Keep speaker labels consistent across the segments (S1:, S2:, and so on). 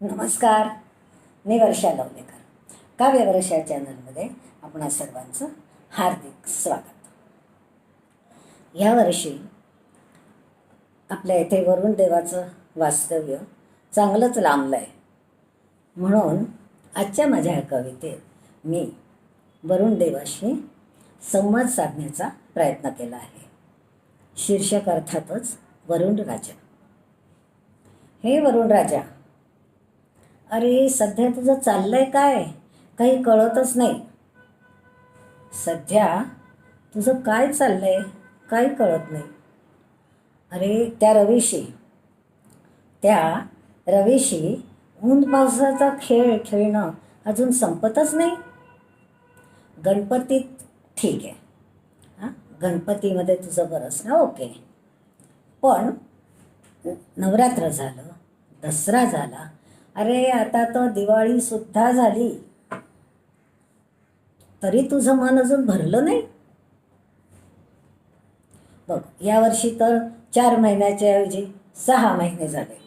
S1: नमस्कार. मी वर्षा लवलेकर काव्य वर्षा चॅनलमध्ये आपणा सर्वांचं हार्दिक स्वागत. यावर्षी आपल्या इथे वरुण देवाचं वास्तव्य चांगलंच लांबलं आहे म्हणून आजच्या माझ्या ह्या कवितेत मी वरुण देवाशी संवाद साधण्याचा प्रयत्न केला आहे. शीर्षक अर्थातच वरुण राजा. हे वरुण राजा अरे सध्या तुझं चाललंय काय? काही कळतच नाही. सध्या तुझं काय चाललंय? काही कळत नाही. अरे त्या रवीशी. त्या रवीशी ऊन पावसाचा खेळ खेळणं अजून संपतच नाही? गणपतीत ठीक आहे. हां? गणपतीमध्ये तुझं बरंच ना ओके. पण नवरात्र झालं दसरा झाला अरे आता तर दिवाळीसुद्धा झाली. तरी तुझं मन अजून भरलं नाही? बघ यावर्षी तर चार महिन्याच्या ऐवजी सहा महिने झाले.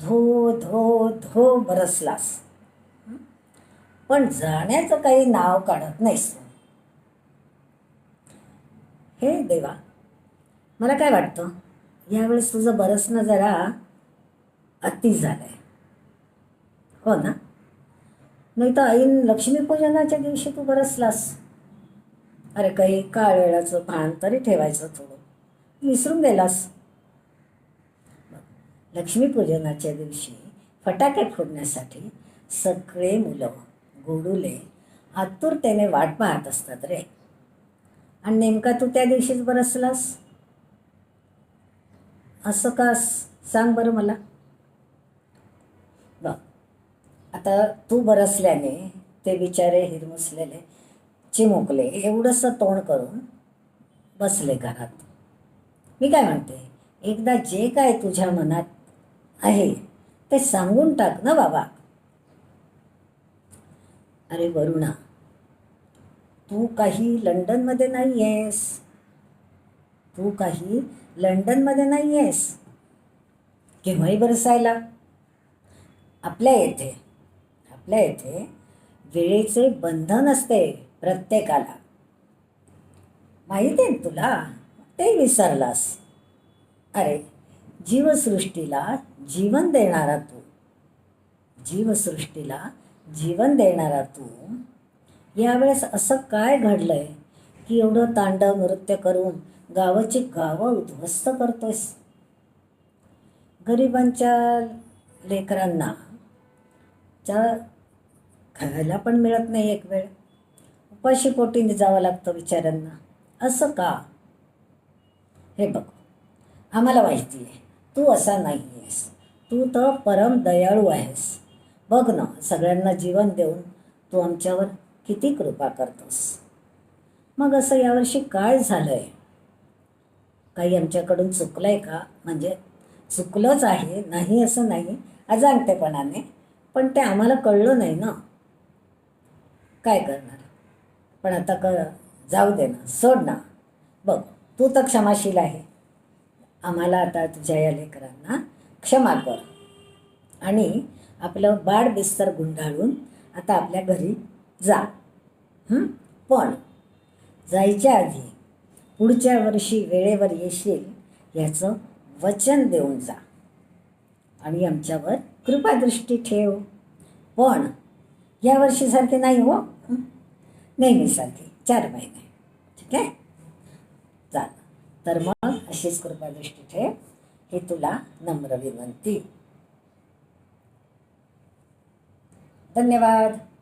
S1: धो धो धो बरसलास. पण जाण्याचं काही नाव काढत नाहीस हे देवा मला काय वाटतं? यावेळेस तुझं बरसणं जरा अति झालंय. हो ना? नाही तर ऐन लक्ष्मीपूजनाच्या दिवशी तू बरसलास. अरे काही काळ वेळाचं भान तरी ठेवायचं थोडं. विसरून गेलास. लक्ष्मीपूजनाच्या दिवशी फटाके फोडण्यासाठी सगळे मुलं गोडुले आतुरतेने वाट पाहत असतात रे. आणि नेमका तू त्या दिवशीच बरसलास? असं का? सांग बरं मला बघ आता तू बरसल्याने ते बिचारे हिरमुसलेले चिमुकले एवढंसं तोंड करून बसले घरात. मी काय म्हणते एकदा जे काय तुझ्या मनात आहे ते सांगून टाक ना बाबा. अरे वरुणा तू काही लंडनमध्ये नाही आहेस तू काही लंडनमध्ये नाही आहेस केव्हाही बरसायला. आपल्या येथे. आपल्या येथे वेळेचे बंधन असते प्रत्येकाला. माहिती आहे ना तुला? ते विसरलास. अरे जीवसृष्टीला जीवन देणारा तू. जीवसृष्टीला जीवन देणारा तू. यावेळेस असं काय घडलंय की एवढं तांडव नृत्य करून गावाची गावं उद्ध्वस्त करतोयस? गरिबांच्या लेकरांना च्या खायला पण मिळत नाही एक वेळ. उपाशी पोटीने जावं लागतं बिचाऱ्यांना. असं का? हे बघ आम्हाला माहिती आहे तू असा नाही आहेस तू तर परम दयाळू आहेस. बघ ना सगळ्यांना जीवन देऊन तू आमच्यावर किती कृपा करतोस. मग असं यावर्षी काय झालं आहे काही आमच्याकडून चुकलं आहे का? म्हणजे चुकलंच आहे नाही असं नाही अजाणतेपणाने. पण ते आम्हाला कळलं नाही ना. काय करणार? पण आता क जाऊ दे ना सोड ना. बघ तू तर क्षमाशील आहे. आम्हाला आता तुझ्या या लेकरांना क्षमा कर. आणि आपलं बाळ बिस्तर गुंडाळून आता आपल्या घरी जा. पण जायच्या आधी पुढच्या वर्षी वेळेवर येशील याचं वचन देऊन जा. आणि आमच्यावर कृपादृष्टी ठेव. पण या वर्षीसारखी नाही हो. नेहमीसाठी चार महिने. ठीक आहे? चाल. तर मग अशीच कृपादृष्टी ठेव हे तुला नम्र विनंती. धन्यवाद.